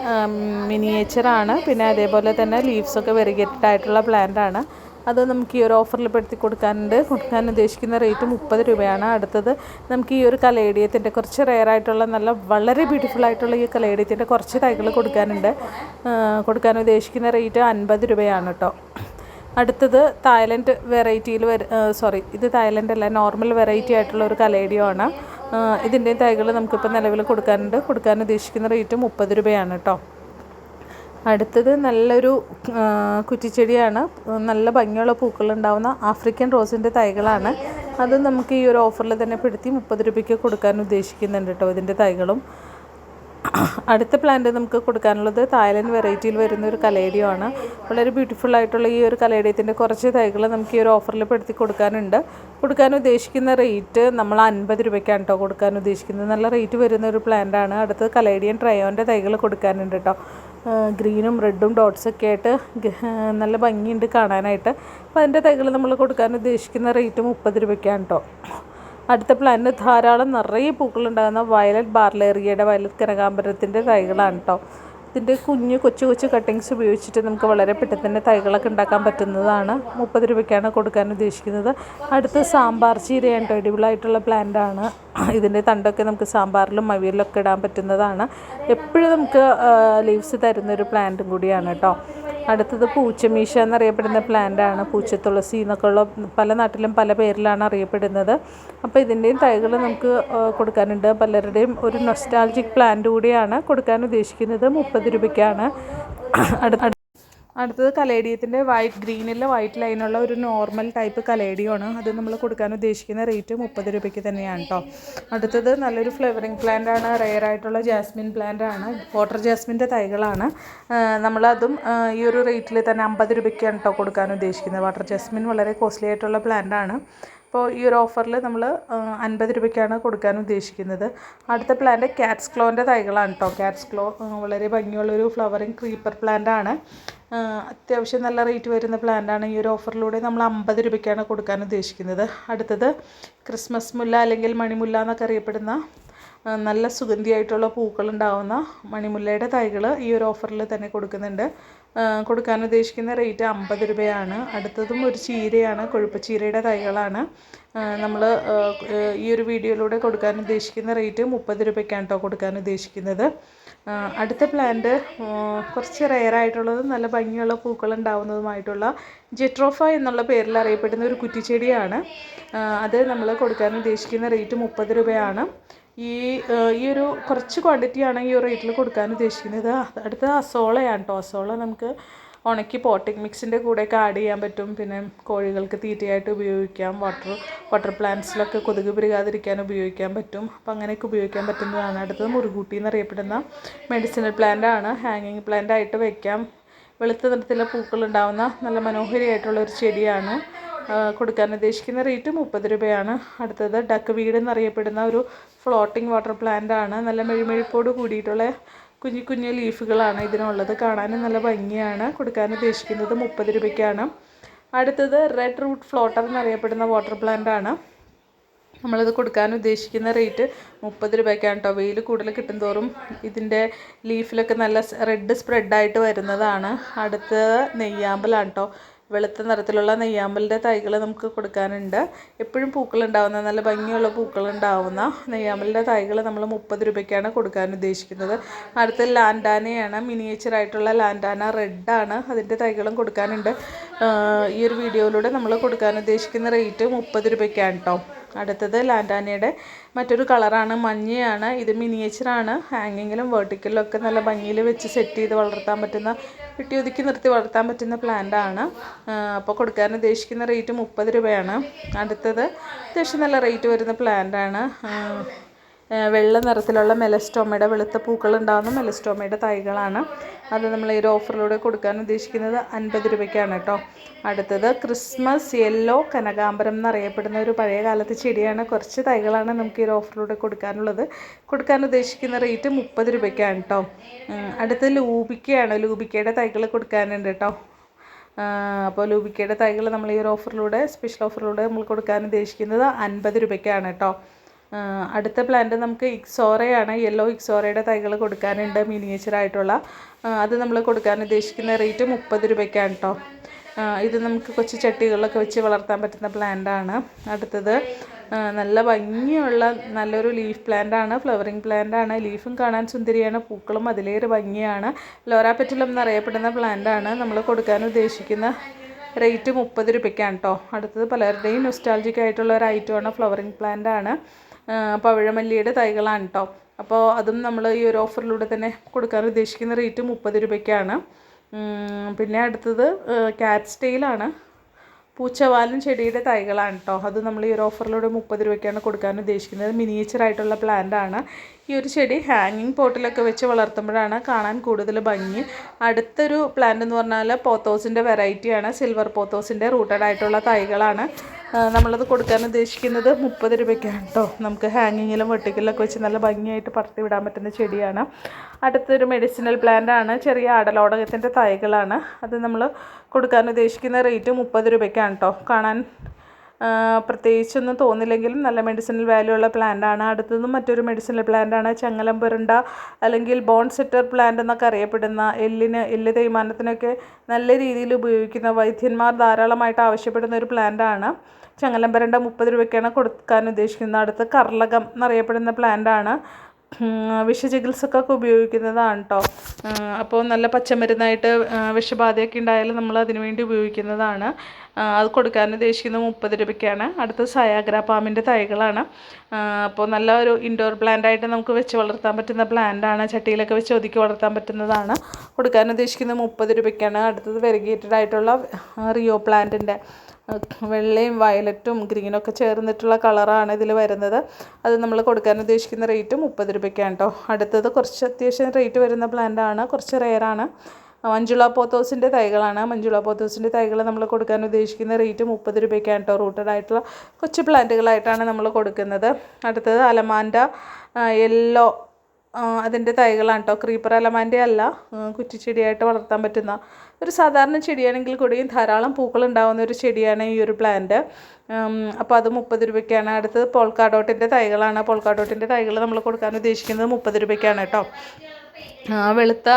മിനിയേച്ചറാണ് പിന്നെ അതേപോലെ തന്നെ ലീവ്സൊക്കെ വെറിഗേറ്റഡ് ആയിട്ടുള്ള പ്ലാന്റാണ് അത് നമുക്ക് ഈ ഒരു ഓഫറിൽ പെടുത്തി കൊടുക്കാനുണ്ട്. കൊടുക്കാൻ ഉദ്ദേശിക്കുന്ന റേറ്റ് മുപ്പത് രൂപയാണ്. അടുത്തത് നമുക്ക് ഈ ഒരു കലേഡിയത്തിന്റെ കുറച്ച് റെയർ ആയിട്ടുള്ള നല്ല വളരെ ബ്യൂട്ടിഫുൾ ആയിട്ടുള്ള ഈ കലേഡിയത്തിന്റെ കുറച്ച് തൈകൾ കൊടുക്കാനുണ്ട്. കൊടുക്കാൻ ഉദ്ദേശിക്കുന്ന റേറ്റ് അൻപത് രൂപയാണ് കേട്ടോ അടുത്തത് തായ്ലൻഡ് വെറൈറ്റിയിൽ സോറി ഇത് തായ്ലൻഡ് അല്ല നോർമൽ വെറൈറ്റി ആയിട്ടുള്ള ഒരു കലേഡിയോ ആണ് ഇതിന്റെ തൈകൾ നമുക്കിപ്പോൾ നിലവിൽ കൊടുക്കാനുണ്ട്. കൊടുക്കാൻ ഉദ്ദേശിക്കുന്ന റേറ്റ് മുപ്പത് രൂപയാണ് കേട്ടോ. അടുത്തത് നല്ലൊരു കുറ്റിച്ചെടിയാണ്. നല്ല ഭംഗിയുള്ള പൂക്കൾ പൂക്കളുണ്ടാവുന്ന ആഫ്രിക്കൻ റോസിന്റെ തൈകളാണ്. അത് നമുക്ക് ഈ ഒരു ഓഫറിൽ തന്നെ പെടുത്തി മുപ്പത് രൂപയ്ക്ക് കൊടുക്കാൻ ഉദ്ദേശിക്കുന്നുണ്ട് കേട്ടോ ഇതിന്റെ തൈകളും. അടുത്ത പ്ലാന്റ് നമുക്ക് കൊടുക്കാനുള്ളത് തായ്ലൻഡ് വെറൈറ്റിയിൽ വരുന്ന ഒരു കലേഡിയമാണ് വളരെ ബ്യൂട്ടിഫുൾ ആയിട്ടുള്ള ഈ ഒരു കലേഡിയത്തിന്റെ കുറച്ച് തൈകൾ നമുക്ക് ഈ ഒരു ഓഫറിൽ പെടുത്തി കൊടുക്കാനുണ്ട്. കൊടുക്കാൻ ഉദ്ദേശിക്കുന്ന റേറ്റ് നമ്മൾ അൻപത് രൂപയ്ക്കാണ് കേട്ടോ കൊടുക്കാൻ ഉദ്ദേശിക്കുന്നത്. നല്ല റേറ്റ് വരുന്ന ഒരു പ്ലാന്റ് ആണ്. അടുത്തത് കലേഡിയൻ ട്രയോന്റെ തൈകൾ കൊടുക്കാനുണ്ട് കേട്ടോ ഗ്രീനും റെഡും ഡോട്ട്സൊക്കെ ആയിട്ട് നല്ല ഭംഗിയുണ്ട് കാണാനായിട്ട്. അപ്പോൾ അതിന്റെ തൈകൾ നമ്മൾ കൊടുക്കാൻ ഉദ്ദേശിക്കുന്ന റേറ്റ് മുപ്പത് രൂപയ്ക്കാണ് കേട്ടോ അടുത്ത പ്ലാന്റിന് ധാരാളം നിറയെ പൂക്കളുണ്ടാകുന്ന വയലറ്റ് ബാർലേറിയയുടെ വയലറ്റ് കനകാമ്പരത്തിന്റെ തൈകളാണ് കേട്ടോ ഇതിന്റെ കുഞ്ഞു കൊച്ചു കൊച്ചു കട്ടിങ്സ് ഉപയോഗിച്ചിട്ട് നമുക്ക് വളരെ പെട്ടെന്ന് തന്നെ തൈകളൊക്കെ ഉണ്ടാക്കാൻ പറ്റുന്നതാണ്. മുപ്പത് രൂപയ്ക്കാണ് കൊടുക്കാൻ ഉദ്ദേശിക്കുന്നത്. അടുത്ത സാമ്പാർ ചീരയാണ് അടിപൊളിയായിട്ടുള്ള പ്ലാന്റാണ് ഇതിന്റെ തണ്ടൊക്കെ നമുക്ക് സാമ്പാറിലും മവിയിലൊക്കെ ഇടാൻ പറ്റുന്നതാണ്. എപ്പോഴും നമുക്ക് ലീവ്സ് തരുന്നൊരു പ്ലാന്റും കൂടിയാണ് കേട്ടോ അടുത്തത് പൂച്ചമീശ എന്നറിയപ്പെടുന്ന പ്ലാന്റാണ് പൂച്ചത്തുളസി എന്നൊക്കെയുള്ള പല നാട്ടിലും പല പേരിലാണ് അറിയപ്പെടുന്നത്. അപ്പോൾ ഇതിന്റെയും തൈകൾ നമുക്ക് കൊടുക്കാനുണ്ട്. പലരുടെയും ഒരു നൊസ്റ്റാൾജിക് പ്ലാന്റ് കൂടിയാണ് കൊടുക്കാൻ ഉദ്ദേശിക്കുന്നത്. മുപ്പത് രൂപയ്ക്കാണ്. അടുത്ത അടുത്തത് കലേഡിയത്തിന്റെ വൈറ്റ് ഗ്രീനിലെ വൈറ്റ് ലൈനുള്ള ഒരു നോർമൽ ടൈപ്പ് കലേഡിയമാണ്. അത് നമ്മൾ കൊടുക്കാൻ ഉദ്ദേശിക്കുന്ന റേറ്റ് മുപ്പത് രൂപയ്ക്ക് തന്നെയാണ് കേട്ടോ അടുത്തത് നല്ലൊരു ഫ്ലേവറിങ് പ്ലാന്റ് ആണ്. റെയർ ആയിട്ടുള്ള ജാസ്മിൻ പ്ലാന്റ് ആണ്. വാട്ടർ ജാസ്മിന്റെ തൈകളാണ്. നമ്മളതും ഈ ഒരു റേറ്റിൽ തന്നെ അമ്പത് രൂപയ്ക്കാണ് കേട്ടോ കൊടുക്കാൻ ഉദ്ദേശിക്കുന്നത്. വാട്ടർ ജാസ്മിൻ വളരെ കോസ്റ്റ്ലി ആയിട്ടുള്ള പ്ലാന്റ് ആണ്. അപ്പോൾ ഈ ഒരു ഓഫറിൽ നമ്മൾ അൻപത് രൂപയ്ക്കാണ് കൊടുക്കാൻ ഉദ്ദേശിക്കുന്നത്. അടുത്ത പ്ലാന്റ് കാറ്റ്സ് ക്ലോന്റെ തൈകളാണ് കേട്ടോ കാറ്റ്സ് ക്ലോ വളരെ ഭംഗിയുള്ളൊരു ഫ്ലവറിങ് ക്രീപ്പർ പ്ലാന്റ് ആണ്. അത്യാവശ്യം നല്ല റേറ്റ് വരുന്ന പ്ലാന്റാണ് ഈ ഒരു ഓഫറിലൂടെ നമ്മൾ അമ്പത് രൂപയ്ക്കാണ് കൊടുക്കാൻ ഉദ്ദേശിക്കുന്നത്. അടുത്തത് ക്രിസ്മസ് മുല്ല അല്ലെങ്കിൽ മണിമുല്ല എന്നൊക്കെ അറിയപ്പെടുന്ന നല്ല സുഗന്ധിയായിട്ടുള്ള പൂക്കളുണ്ടാവുന്ന മണിമുല്ലയുടെ തൈകൾ ഈ ഒരു ഓഫറിൽ തന്നെ കൊടുക്കുന്നുണ്ട്. കൊടുക്കാൻ ഉദ്ദേശിക്കുന്ന റേറ്റ് അമ്പത് രൂപയാണ്. അടുത്തതും ഒരു ചീരയാണ് കൊഴുപ്പച്ചീരയുടെ തൈകളാണ്. നമ്മൾ ഈ ഒരു വീഡിയോയിലൂടെ കൊടുക്കാൻ ഉദ്ദേശിക്കുന്ന റേറ്റ് മുപ്പത് രൂപയ്ക്കാണ് കേട്ടോ കൊടുക്കാൻ ഉദ്ദേശിക്കുന്നത്. അടുത്ത പ്ലാന്റ് കുറച്ച് റെയർ ആയിട്ടുള്ളതും നല്ല ഭംഗിയുള്ള പൂക്കൾ ഉണ്ടാവുന്നതുമായിട്ടുള്ള ജെട്രോഫ എന്നുള്ള പേരിൽ അറിയപ്പെടുന്ന ഒരു കുറ്റിച്ചെടിയാണ്. അത് നമ്മൾ കൊടുക്കാൻ ഉദ്ദേശിക്കുന്ന റേറ്റ് മുപ്പത് രൂപയാണ്. ഈ ഈ ഒരു കുറച്ച് ക്വാണ്ടിറ്റിയാണ് ഈ റേറ്റിൽ കൊടുക്കാൻ ഉദ്ദേശിക്കുന്നത്. അടുത്ത അസോളയാണ് കേട്ടോ അസോള നമുക്ക് ഉണക്കി പോട്ടിംഗ് മിക്സിന്റെ കൂടെയൊക്കെ ആഡ് ചെയ്യാൻ പറ്റും. പിന്നെ കോഴികൾക്ക് തീറ്റയായിട്ട് ഉപയോഗിക്കാം. വാട്ടർ വാട്ടർ പ്ലാന്റ്സിലൊക്കെ കൊതുക് പെരുകാതിരിക്കാൻ ഉപയോഗിക്കാൻ പറ്റും. അപ്പോൾ അങ്ങനെയൊക്കെ ഉപയോഗിക്കാൻ പറ്റുന്നതാണ്. അടുത്തത് മുറുകൂട്ടി എന്നറിയപ്പെടുന്ന മെഡിസിനൽ പ്ലാന്റ് ആണ്. ഹാങ്ങിങ് പ്ലാന്റ് ആയിട്ട് വെക്കാം. വെളുത്ത നിറത്തിലെ പൂക്കളുണ്ടാവുന്ന നല്ല മനോഹരിയായിട്ടുള്ള ഒരു ചെടിയാണ്. കൊടുക്കാൻ ഉദ്ദേശിക്കുന്ന റേറ്റ് മുപ്പത് രൂപയാണ്. അടുത്തത് ഡക്ക് വീട് എന്നറിയപ്പെടുന്ന ഒരു ഫ്ലോട്ടിംഗ് വാട്ടർ പ്ലാന്റ് ആണ്. നല്ല മെഴുമെഴുപ്പോട് കൂടിയിട്ടുള്ള കുഞ്ഞു കുഞ്ഞു ലീഫുകളാണ് ഇതിനുള്ളത്. കാണാനും നല്ല ഭംഗിയാണ്. കൊടുക്കാൻ ഉദ്ദേശിക്കുന്നത് മുപ്പത് രൂപയ്ക്കാണ്. അടുത്തത് റെഡ് റൂട്ട് ഫ്ലോട്ടർ എന്നറിയപ്പെടുന്ന വാട്ടർ പ്ലാന്റ് ആണ്. നമ്മളിത് കൊടുക്കാൻ ഉദ്ദേശിക്കുന്ന റേറ്റ് മുപ്പത് രൂപയ്ക്കാണ് കേട്ടോ. വെയിൽ കൂടുതൽ കിട്ടുന്തോറും ഇതിന്റെ ലീഫിലൊക്കെ നല്ല റെഡ് സ്പ്രെഡായിട്ട് വരുന്നതാണ്. അടുത്തത് നെയ്യാമ്പലാണ് കേട്ടോ. വെളുത്ത നിറത്തിലുള്ള നെയ്യാമ്പലിന്റെ തൈകൾ നമുക്ക് കൊടുക്കാനുണ്ട്. എപ്പോഴും പൂക്കളുണ്ടാവുന്ന നല്ല ഭംഗിയുള്ള പൂക്കളുണ്ടാവുന്ന നെയ്യാമ്പലിന്റെ തൈകൾ നമ്മൾ മുപ്പത് രൂപയ്ക്കാണ് കൊടുക്കാൻ ഉദ്ദേശിക്കുന്നത്. അടുത്ത ലാൻഡാനയാണ് മിനിയേച്ചർ ആയിട്ടുള്ള ലാൻഡാന റെഡാണ് അതിന്റെ തൈകളും കൊടുക്കാനുണ്ട്. ഈ ഒരു വീഡിയോയിലൂടെ നമ്മൾ കൊടുക്കാൻ ഉദ്ദേശിക്കുന്ന റേറ്റ് മുപ്പത് രൂപയ്ക്കാണ് കേട്ടോ അടുത്തത് ലാൻഡാനയുടെ മറ്റൊരു കളറാണ് മഞ്ഞയാണ്. ഇത് മിനിയേച്ചറാണ്. ഹാങ്ങിങ്ങിലും വേർട്ടിക്കലിലും ഒക്കെ നല്ല ഭംഗിയിൽ വെച്ച് സെറ്റ് ചെയ്ത് വളർത്താൻ പറ്റുന്ന വെട്ടി ഒതുക്കി നിർത്തി വളർത്താൻ പറ്റുന്ന പ്ലാന്റാണ് അപ്പോൾ കൊടുക്കാൻ ഉദ്ദേശിക്കുന്ന റേറ്റ് മുപ്പത് രൂപയാണ്. അടുത്തത് അത്യാവശ്യം നല്ല റേറ്റ് വരുന്ന പ്ലാന്റാണ് വെള്ള നിറത്തിലുള്ള മെലസ്റ്റോമയുടെ വെളുത്ത പൂക്കൾ ഉണ്ടാകുന്ന മെലസ്റ്റോമയുടെ തൈകളാണ്. അത് നമ്മൾ ഈ ഒരു ഓഫറിലൂടെ കൊടുക്കാൻ ഉദ്ദേശിക്കുന്നത് അൻപത് രൂപയ്ക്കാണ് കേട്ടോ. അടുത്തത് ക്രിസ്മസ് യെല്ലോ കനകാമ്പരം എന്നറിയപ്പെടുന്ന ഒരു പഴയ കാലത്തെ ചെടിയാണ്. കുറച്ച് തൈകളാണ് നമുക്ക് ഈ ഒരു ഓഫറിലൂടെ കൊടുക്കാനുള്ളത്. കൊടുക്കാൻ ഉദ്ദേശിക്കുന്ന റേറ്റ് മുപ്പത് രൂപയ്ക്കാണ് കേട്ടോ. അടുത്തത് ലൂബിക്കയാണ്. ലൂബിക്കയുടെ തൈകൾ കൊടുക്കാനുണ്ട് കേട്ടോ. അപ്പോൾ ലൂബിക്കയുടെ തൈകൾ നമ്മൾ ഈ ഒരു ഓഫറിലൂടെ സ്പെഷ്യൽ ഓഫറിലൂടെ നമ്മൾ കൊടുക്കാൻ ഉദ്ദേശിക്കുന്നത് അൻപത് രൂപയ്ക്കാണ് കേട്ടോ. അടുത്ത പ്ലാന്റ് നമുക്ക് ഇക്സോറയാണ് യെല്ലോ ഇക്സോറയുടെ തൈകൾ കൊടുക്കാനുണ്ട് മിനിയേച്ചറായിട്ടുള്ള അത് നമ്മൾ കൊടുക്കാൻ ഉദ്ദേശിക്കുന്ന റേറ്റ് മുപ്പത് രൂപയ്ക്കാണ് കേട്ടോ ഇത് നമുക്ക് കൊച്ചു ചട്ടികളിലൊക്കെ വെച്ച് വളർത്താൻ പറ്റുന്ന പ്ലാന്റാണ് അടുത്തത് നല്ല ഭംഗിയുള്ള നല്ലൊരു ലീഫ് പ്ലാന്റാണ് ഫ്ലവറിങ് പ്ലാന്റാണ് ലീഫും കാണാൻ സുന്ദരിയാണ് പൂക്കളും അതിലേറെ ഭംഗിയാണ്. ലോറാപെറ്റലം എന്നറിയപ്പെടുന്ന പ്ലാന്റാണ് നമ്മൾ കൊടുക്കാൻ ഉദ്ദേശിക്കുന്ന റേറ്റ് മുപ്പത് രൂപയ്ക്കാണ് കേട്ടോ അടുത്തത് പലരുടെയും നൊസ്റ്റാൾജിക് ആയിട്ടുള്ള ഒരു ഐറ്റമാണ് ഫ്ലവറിങ് പ്ലാന്റാണ് പവിഴമല്ലിയുടെ തൈകളാണ് കേട്ടോ അപ്പോൾ അതും നമ്മൾ ഈ ഒരു ഓഫറിലൂടെ തന്നെ കൊടുക്കാൻ ഉദ്ദേശിക്കുന്ന റേറ്റ് മുപ്പത് രൂപയ്ക്കാണ്. പിന്നെ അടുത്തത് ക്യാറ്റ് സ്റ്റെയിലാണ് പൂച്ചവാലൻ ചെടിയുടെ തൈകളാണ് കേട്ടോ അത് നമ്മൾ ഈ ഒരു ഓഫറിലൂടെ മുപ്പത് രൂപയ്ക്കാണ് കൊടുക്കാൻ ഉദ്ദേശിക്കുന്നത്. മിനിയേച്ചർ ആയിട്ടുള്ള പ്ലാന്റ് ആണ്. ഈ ഒരു ചെടി ഹാങ്ങിങ് പോട്ടിലൊക്കെ വെച്ച് വളർത്തുമ്പോഴാണ് കാണാൻ കൂടുതൽ ഭംഗി. അടുത്തൊരു പ്ലാന്റ് എന്ന് പറഞ്ഞാൽ പോത്തോസിന്റെ വെറൈറ്റിയാണ് സിൽവർ പോത്തോസിന്റെ റൂട്ടഡ് ആയിട്ടുള്ള തൈകളാണ്. നമ്മളത് കൊടുക്കാൻ ഉദ്ദേശിക്കുന്നത് മുപ്പത് രൂപയ്ക്കാണ് കേട്ടോ. നമുക്ക് ഹാങ്ങിങ്ങിലും വെട്ടിക്കലൊക്കെ വെച്ച് നല്ല ഭംഗിയായിട്ട് പറത്തി വിടാൻ പറ്റുന്ന ചെടിയാണ്. അടുത്തൊരു മെഡിസിനൽ പ്ലാന്റ് ആണ്. ചെറിയ ആടലോടകത്തിന്റെ തൈകളാണ്. അത് നമ്മൾ കൊടുക്കാൻ ഉദ്ദേശിക്കുന്ന റേറ്റ് മുപ്പത് രൂപയ്ക്കാണ് കേട്ടോ. കാണാൻ പ്രത്യേകിച്ചൊന്നും തോന്നില്ലെങ്കിലും നല്ല മെഡിസിനൽ വാല്യൂ ഉള്ള പ്ലാന്റ് ആണ്. അടുത്തതും മറ്റൊരു മെഡിസിനൽ പ്ലാന്റ് ആണ്. ചങ്ങലം പുരണ്ട അല്ലെങ്കിൽ ബോൺ സെറ്റർ പ്ലാന്റ് എന്നൊക്കെ അറിയപ്പെടുന്ന എല്ലിന് എല്ല് തേയ്മാനത്തിനൊക്കെ നല്ല രീതിയിൽ ഉപയോഗിക്കുന്ന വൈദ്യന്മാർ ധാരാളമായിട്ട് ആവശ്യപ്പെടുന്ന ഒരു പ്ലാന്റ് ആണ്. ചങ്ങലം പുരണ്ട മുപ്പത് രൂപയ്ക്കാണ് കൊടുക്കാൻ ഉദ്ദേശിക്കുന്നത്. അടുത്ത് കർലകം എന്നറിയപ്പെടുന്ന ഉം, വിഷചികിത്സക്കൊക്കെ ഉപയോഗിക്കുന്നതാണ് കേട്ടോ അപ്പോൾ നല്ല പച്ചമരുന്നായിട്ട് വിഷബാധയൊക്കെ ഉണ്ടായാലും നമ്മൾ അതിനു വേണ്ടി ഉപയോഗിക്കുന്നതാണ്. അത് കൊടുക്കാൻ ഉദ്ദേശിക്കുന്നത് മുപ്പത് രൂപയ്ക്കാണ്. അടുത്തത് സയാഗ്ര പാമ്പിന്റെ തൈകളാണ്. അപ്പോൾ നല്ല ഒരു ഇൻഡോർ പ്ലാന്റായിട്ട് നമുക്ക് വെച്ച് വളർത്താൻ പറ്റുന്ന പ്ലാന്റാണ് ചട്ടിയിലൊക്കെ വെച്ച് ഒതുക്കി വളർത്താൻ പറ്റുന്നതാണ്. കൊടുക്കാൻ ഉദ്ദേശിക്കുന്നത് മുപ്പത് രൂപയ്ക്കാണ്. അടുത്തത് വെരിഗേറ്റഡ് ആയിട്ടുള്ള റിയോ പ്ലാന്റിന്റെ വെള്ളയും വയലറ്റും ഗ്രീനും ഒക്കെ ചേർന്നിട്ടുള്ള കളറാണ് ഇതിൽ വരുന്നത്. അത് നമ്മൾ കൊടുക്കാൻ ഉദ്ദേശിക്കുന്ന റേറ്റ് മുപ്പത് രൂപയ്ക്കാണ് കേട്ടോ അടുത്തത് കുറച്ച് അത്യാവശ്യം റേറ്റ് വരുന്ന പ്ലാന്റ് ആണ്. കുറച്ച് റെയറാണ് മഞ്ജുള പോത്തോസിന്റെ തൈകളാണ്. മഞ്ജുള പോത്തോസിന്റെ തൈകൾ നമ്മൾ കൊടുക്കാൻ ഉദ്ദേശിക്കുന്ന റേറ്റ് മുപ്പത് രൂപയ്ക്കാണ് കേട്ടോ റൂട്ടഡ് ആയിട്ടുള്ള കൊച്ചു പ്ലാന്റുകളായിട്ടാണ് നമ്മൾ കൊടുക്കുന്നത്. അടുത്തത് അലമാൻഡ യെല്ലോ അതിന്റെ തൈകളാണ് കേട്ടോ ക്രീപ്പർ അലമാന്റെ അല്ല കുറ്റിച്ചെടിയായിട്ട് വളർത്താൻ പറ്റുന്ന ഒരു സാധാരണ ചെടിയാണെങ്കിൽ കൂടിയും ധാരാളം പൂക്കൾ ഉണ്ടാകുന്ന ഒരു ചെടിയാണ് ഈ ഒരു പ്ലാന്റ് അപ്പോൾ അത് മുപ്പത് രൂപയ്ക്കാണ്. അടുത്തത് പോൾക്കാഡോട്ടിന്റെ തൈകളാണ്. പോൾക്കാഡോട്ടിന്റെ തൈകൾ നമ്മൾ കൊടുക്കാൻ ഉദ്ദേശിക്കുന്നത് മുപ്പത് രൂപയ്ക്കാണ് കേട്ടോ വെളുത്ത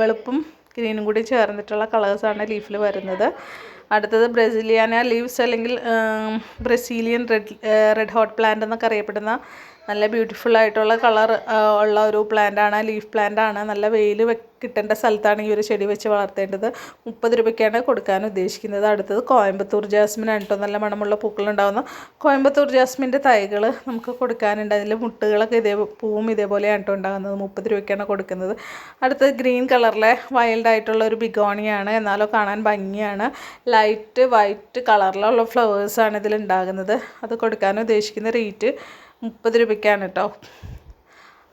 വെളുപ്പും ഗ്രീനും കൂടി ചേർന്നിട്ടുള്ള കളേഴ്സാണ് ലീഫിൽ വരുന്നത്. അടുത്തത് ബ്രസീലിയാന ലീവ്സ് അല്ലെങ്കിൽ Brazilian red red hot plant എന്നൊക്കെ അറിയപ്പെടുന്ന നല്ല ബ്യൂട്ടിഫുൾ ആയിട്ടുള്ള കളർ ഉള്ള ഒരു പ്ലാന്റ് ആണ് ലീഫ് പ്ലാന്റ് ആണ്. നല്ല വെയിൽ കിട്ടേണ്ട സ്ഥലത്താണ് ഈ ഒരു ചെടി വെച്ച് വളർത്തേണ്ടത്. മുപ്പത് രൂപയ്ക്കാണ് കൊടുക്കാൻ ഉദ്ദേശിക്കുന്നത്. അടുത്തത് കോയമ്പത്തൂർ ജാസ്മിൻ ആണ് കേട്ടോ നല്ല മണമുള്ള പൂക്കളുണ്ടാകുന്ന കോയമ്പത്തൂർ ജാസ്മിന്റെ തൈകൾ നമുക്ക് കൊടുക്കാനുണ്ട്. അതിൽ മുട്ടുകളൊക്കെ ഇതേ പൂവും ഇതേപോലെയാണ് കേട്ടോ ഉണ്ടാകുന്നത്. മുപ്പത് രൂപയ്ക്കാണ് കൊടുക്കുന്നത്. അടുത്തത് ഗ്രീൻ കളറിലെ വൈൽഡ് ആയിട്ടുള്ള ഒരു ബിഗോണിയാണ്. എന്നാലോ കാണാൻ ഭംഗിയാണ്. ലൈറ്റ് വൈറ്റ് കളറിലുള്ള ഫ്ലവേഴ്സാണ് ഇതിൽ ഉണ്ടാകുന്നത് അത് കൊടുക്കാൻ ഉദ്ദേശിക്കുന്ന റേറ്റ് മുപ്പത് രൂപയ്ക്കാണ് കേട്ടോ.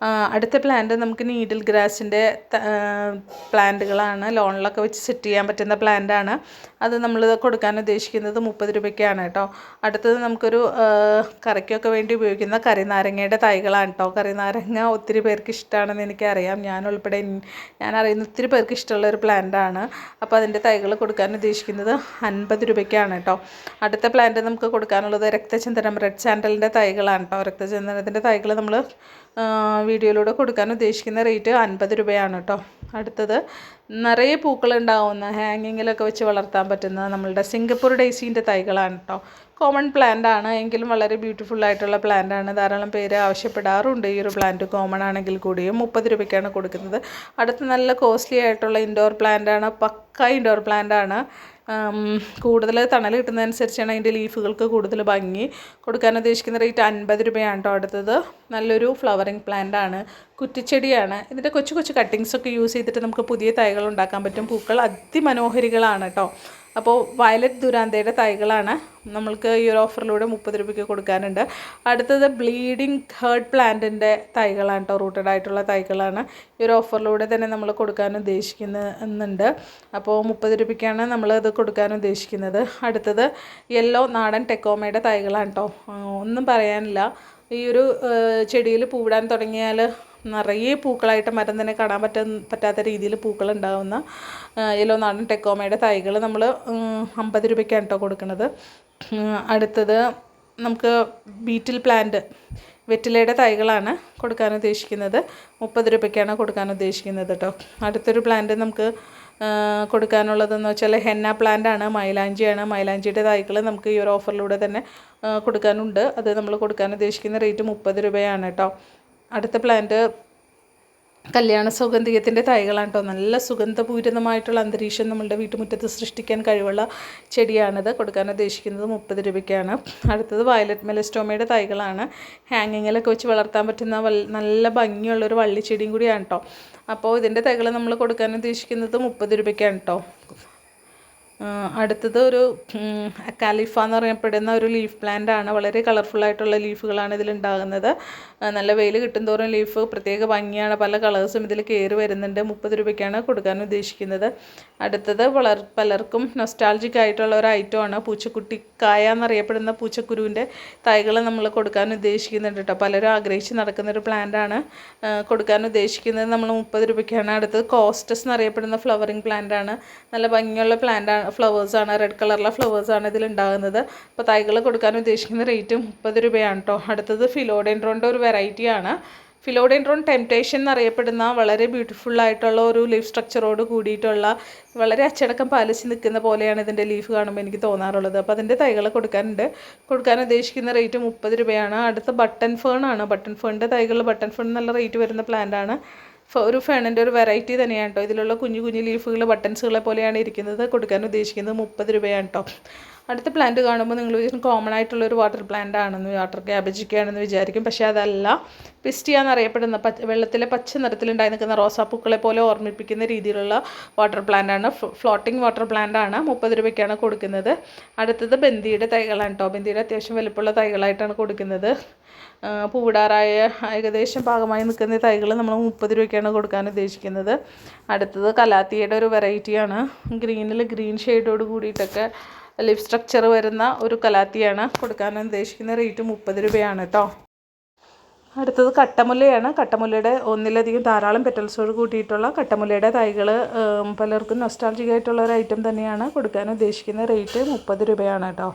അടുത്ത പ്ലാന്റ് നമുക്ക് നീഡിൽ ഗ്രാസിന്റെ പ്ലാന്റുകളാണ് ലോണിലൊക്കെ വെച്ച് സെറ്റ് ചെയ്യാൻ പറ്റുന്ന പ്ലാന്റാണ് അത് നമ്മൾ കൊടുക്കാൻ ഉദ്ദേശിക്കുന്നത് മുപ്പത് രൂപയ്ക്കാണ് കേട്ടോ. അടുത്തത് നമുക്കൊരു കറിക്കൊക്കെ വേണ്ടി ഉപയോഗിക്കുന്ന കറിനാരങ്ങയുടെ തൈകളാണ് കേട്ടോ. കറിനാരങ്ങ ഒത്തിരി പേർക്ക് ഇഷ്ടമാണെന്ന് എനിക്കറിയാം. ഞാൻ ഉൾപ്പെടെ ഞാൻ അറിയുന്ന ഒത്തിരി പേർക്ക് ഇഷ്ടമുള്ള ഒരു പ്ലാന്റാണ് അപ്പോൾ അതിന്റെ തൈകൾ കൊടുക്കാൻ ഉദ്ദേശിക്കുന്നത് അൻപത് രൂപയ്ക്കാണ് കേട്ടോ. അടുത്ത പ്ലാന്റ് നമുക്ക് കൊടുക്കാനുള്ളത് രക്തചന്ദനം റെഡ് സാൻഡലിന്റെ തൈകളാണ് കേട്ടോ. രക്തചന്ദനത്തിന്റെ തൈകൾ നമ്മൾ വീഡിയോയിലൂടെ കൊടുക്കാൻ ഉദ്ദേശിക്കുന്ന റേറ്റ് അൻപത് രൂപയാണ് കേട്ടോ. അടുത്തത് നിറയെ പൂക്കളുണ്ടാവുന്ന ഹാങ്ങിങ്ങിലൊക്കെ വെച്ച് വളർത്താൻ പറ്റുന്ന നമ്മളുടെ സിംഗപ്പൂർ ഡേയ്സീന്റെ തൈകളാണ് കേട്ടോ. കോമൺ പ്ലാന്റ് ആണ് എങ്കിലും വളരെ ബ്യൂട്ടിഫുൾ ആയിട്ടുള്ള പ്ലാന്റ് ആണ്. ധാരാളം പേര് ആവശ്യപ്പെടാറുണ്ട് ഈ ഒരു പ്ലാന്റ് കോമൺ ആണെങ്കിൽ കൂടിയും. മുപ്പത് രൂപയ്ക്കാണ് കൊടുക്കുന്നത്. അടുത്ത നല്ല കോസ്റ്റ്ലി ആയിട്ടുള്ള ഇൻഡോർ പ്ലാന്റ് ആണ് പക്ക ഇൻഡോർ പ്ലാന്റ് ആണ്. കൂടുതൽ തണൽ കിട്ടുന്നതനുസരിച്ചാണ് അതിന്റെ ലീഫുകൾക്ക് കൂടുതൽ ഭംഗി. കൊടുക്കാൻ ഉദ്ദേശിക്കുന്ന റേറ്റ് അൻപത് രൂപയാണ് കേട്ടോ അടുത്തത്. നല്ലൊരു ഫ്ലവറിങ് പ്ലാന്റ് ആണ് കുറ്റിച്ചെടിയാണ്. ഇതിന്റെ കൊച്ചു കൊച്ചു കട്ടിങ്സ് ഒക്കെ യൂസ് ചെയ്തിട്ട് നമുക്ക് പുതിയ തൈകൾ ഉണ്ടാക്കാൻ പറ്റും. പൂക്കൾ അതിമനോഹരികളാണ് കേട്ടോ അപ്പോൾ വയലറ്റ് ദുരാന്തയുടെ തൈകളാണ് നമ്മൾക്ക് ഈ ഒരു ഓഫറിലൂടെ മുപ്പത് രൂപയ്ക്ക് കൊടുക്കാനുണ്ട്. അടുത്തത് ബ്ലീഡിങ് ഹേർട്ട് പ്ലാന്റിന്റെ തൈകളാണ് കേട്ടോ റൂട്ടഡ് ആയിട്ടുള്ള തൈകളാണ് ഈ ഒരു ഓഫറിലൂടെ തന്നെ നമ്മൾ കൊടുക്കാൻ ഉദ്ദേശിക്കുന്നുണ്ട് അപ്പോൾ മുപ്പത് രൂപയ്ക്കാണ് നമ്മൾ അത് കൊടുക്കാൻ ഉദ്ദേശിക്കുന്നത്. അടുത്തത് യെല്ലോ നാടൻ ടെക്കോമയുടെ തൈകളാണ് കേട്ടോ ഒന്നും പറയാനില്ല. ഈ ഒരു ചെടിയിൽ പൂവിടാൻ തുടങ്ങിയാൽ നിറയെ പൂക്കളായിട്ട് മരം തന്നെ കാണാൻ പറ്റാ പറ്റാത്ത രീതിയിൽ പൂക്കൾ ഉണ്ടാകുന്ന യെല്ലോ നാടൻ ടെക്കോമയുടെ തൈകൾ നമ്മൾ അമ്പത് രൂപയ്ക്കാണ് കേട്ടോ കൊടുക്കുന്നത്. അടുത്തത് നമുക്ക് ബീറ്റിൽ പ്ലാന്റ് വെറ്റിലയുടെ തൈകളാണ് കൊടുക്കാൻ ഉദ്ദേശിക്കുന്നത്. മുപ്പത് രൂപയ്ക്കാണ് കൊടുക്കാൻ ഉദ്ദേശിക്കുന്നത് കേട്ടോ. അടുത്തൊരു പ്ലാന്റ് നമുക്ക് കൊടുക്കാനുള്ളതെന്ന് വെച്ചാൽ ഹെന്ന പ്ലാന്റ് ആണ് മൈലാഞ്ചിയാണ്. മൈലാഞ്ചിയുടെ തൈകൾ നമുക്ക് ഈ ഒരു ഓഫറിലൂടെ തന്നെ കൊടുക്കാനുണ്ട്. അത് നമ്മൾ കൊടുക്കാൻ ഉദ്ദേശിക്കുന്ന റേറ്റ് മുപ്പത് രൂപയാണ് കേട്ടോ. അടുത്ത പ്ലാന്റ് കല്യാണ സൗഗന്ധികത്തിന്റെ തൈകളാണ് കേട്ടോ നല്ല സുഗന്ധപൂരിതമായിട്ടുള്ള അന്തരീക്ഷം നമ്മളുടെ വീട്ടുമുറ്റത്ത് സൃഷ്ടിക്കാൻ കഴിവുള്ള ചെടിയാണിത്. കൊടുക്കാൻ ഉദ്ദേശിക്കുന്നത് മുപ്പത് രൂപയ്ക്കാണ്. അടുത്തത് വയലറ്റ് മെലസ്റ്റോമയുടെ തൈകളാണ്. ഹാങ്ങിങ്ങിലൊക്കെ വെച്ച് വളർത്താൻ പറ്റുന്ന നല്ല ഭംഗിയുള്ളൊരു വള്ളിച്ചെടിയും കൂടിയാണ് കേട്ടോ അപ്പോൾ ഇതിന്റെ തൈകൾ നമ്മൾ കൊടുക്കാൻ ഉദ്ദേശിക്കുന്നത് മുപ്പത് രൂപയ്ക്കാണ് കേട്ടോ അടുത്തത് ഒരു കാലിഫ എന്ന് പറയപ്പെടുന്ന ഒരു ലീഫ് പ്ലാന്റ് ആണ്. വളരെ കളർഫുൾ ആയിട്ടുള്ള ലീഫുകളാണ് ഇതിലുണ്ടാകുന്നത്. നല്ല വെയിൽ കിട്ടുന്തോറും ലീഫ് പ്രത്യേക ഭംഗിയാണ്. പല കളേഴ്സും ഇതിൽ കയറി വരുന്നുണ്ട്. മുപ്പത് രൂപയ്ക്കാണ് കൊടുക്കാൻ ഉദ്ദേശിക്കുന്നത്. അടുത്തത് വളർ പലർക്കും നൊസ്റ്റാൾജിക് ആയിട്ടുള്ള ഒരു ഐറ്റമാണ് പൂച്ചക്കുട്ടിക്കായ എന്നറിയപ്പെടുന്ന പൂച്ചക്കുരുവിന്റെ തൈകൾ നമ്മൾ കൊടുക്കാൻ ഉദ്ദേശിക്കുന്നുണ്ട് കേട്ടോ പലരും ആഗ്രഹിച്ച് നടക്കുന്ന ഒരു പ്ലാന്റാണ് കൊടുക്കാൻ ഉദ്ദേശിക്കുന്നത്. നമ്മൾ മുപ്പത് രൂപയ്ക്കാണ്. അടുത്തത് കോസ്റ്റസ് എന്നറിയപ്പെടുന്ന ഫ്ലവറിങ് പ്ലാന്റാണ് നല്ല ഭംഗിയുള്ള പ്ലാന്റ് ആണ് ഫ്ലവേഴ്സാണ് റെഡ് കളറിലെ ഫ്ലവേഴ്സാണ് ഇതിലുണ്ടാകുന്നത് അപ്പോൾ തൈകൾ കൊടുക്കാൻ ഉദ്ദേശിക്കുന്ന റേറ്റ് മുപ്പത് രൂപയാണ് കേട്ടോ അടുത്തത് ഫിലോഡെൻഡ്രോന്റെ ഒരു വെറൈറ്റിയാണ്. ഫിലോഡെൻഡ്രോൺ ടെംപ്റ്റേഷൻ എന്നറിയപ്പെടുന്ന വളരെ ബ്യൂട്ടിഫുൾ ആയിട്ടുള്ള ഒരു ലീഫ് സ്ട്രക്ചറോട് കൂടിയിട്ടുള്ള വളരെ അച്ചടക്കം പാലിച്ച് നിൽക്കുന്ന പോലെയാണ് ഇതിന്റെ ലീഫ് കാണുമ്പോൾ എനിക്ക് തോന്നാറുള്ളത്. അപ്പോൾ അതിന്റെ തൈകൾ കൊടുക്കാനുണ്ട്. കൊടുക്കാൻ ഉദ്ദേശിക്കുന്ന റേറ്റ് മുപ്പത് രൂപയാണ്. അടുത്ത ബട്ടൺ ഫേൺ ആണ്. ബട്ടൺ ഫേണിന്റെ തൈകൾ ബട്ടൺ ഫേൺ നല്ല റേറ്റ് വരുന്ന പ്ലാന്റ് ആണ്. ഒരു ഫേണിന്റെ ഒരു വെറൈറ്റി തന്നെയാണ് കേട്ടോ. ഇതിലുള്ള കുഞ്ഞു കുഞ്ഞു ലീഫുകൾ ബട്ടൺസുകളെ പോലെയാണ് ഇരിക്കുന്നത്. കൊടുക്കാൻ ഉദ്ദേശിക്കുന്നത് മുപ്പത് രൂപയാണ് കേട്ടോ. അടുത്ത പ്ലാന്റ് കാണുമ്പോൾ നിങ്ങൾ വിചാരിക്കും കോമൺ ആയിട്ടുള്ള ഒരു വാട്ടർ പ്ലാന്റ് ആണെന്ന് വാട്ടർ ക്യാബേജിക്കാണെന്ന് വിചാരിക്കും. പക്ഷേ അതല്ല പിസ്റ്റിയ എന്നറിയപ്പെടുന്ന പച്ച വെള്ളത്തിലെ പച്ച നിറത്തിലുണ്ടായി നിൽക്കുന്ന റോസാപ്പൂക്കളെ പോലെ ഓർമ്മിപ്പിക്കുന്ന രീതിയിലുള്ള വാട്ടർ പ്ലാന്റ് ആണ്. ഫ്ലോട്ടിംഗ് വാട്ടർ പ്ലാന്റ് ആണ്. മുപ്പത് രൂപയ്ക്കാണ് കൊടുക്കുന്നത്. അടുത്തത് ബന്ദിയുടെ തൈകളാണ് കേട്ടോ ബന്ദിയുടെ അത്യാവശ്യം വലുപ്പമുള്ള തൈകളായിട്ടാണ് കൊടുക്കുന്നത്. പൂവിടാറായ ഏകദേശം പാകമായി നിൽക്കുന്ന തൈകൾ നമ്മൾ മുപ്പത് രൂപയ്ക്കാണ് കൊടുക്കാൻ ഉദ്ദേശിക്കുന്നത്. അടുത്തത് കലാത്തിയുടെ ഒരു വെറൈറ്റിയാണ് ഗ്രീനിൽ ഗ്രീൻ ഷെയ്ഡോട് കൂടിയിട്ടൊക്കെ ലിപ് സ്ട്രക്ചർ വരുന്ന ഒരു കലാത്തിയാണ് കൊടുക്കാൻ ഉദ്ദേശിക്കുന്ന റേറ്റ് മുപ്പത് രൂപയാണ് കേട്ടോ അടുത്തത് കട്ടമുല്ലയാണ്. കട്ടമുല്ലയുടെ ഒന്നിലധികം ധാരാളം പെറ്റൽസോട് കൂട്ടിയിട്ടുള്ള കട്ടമുല്ലയുടെ തൈകൾ പലർക്കും നൊസ്റ്റാൾജിക് ആയിട്ടുള്ള ഒരു ഐറ്റം തന്നെയാണ് കൊടുക്കാൻ ഉദ്ദേശിക്കുന്ന റേറ്റ് മുപ്പത് രൂപയാണ് കേട്ടോ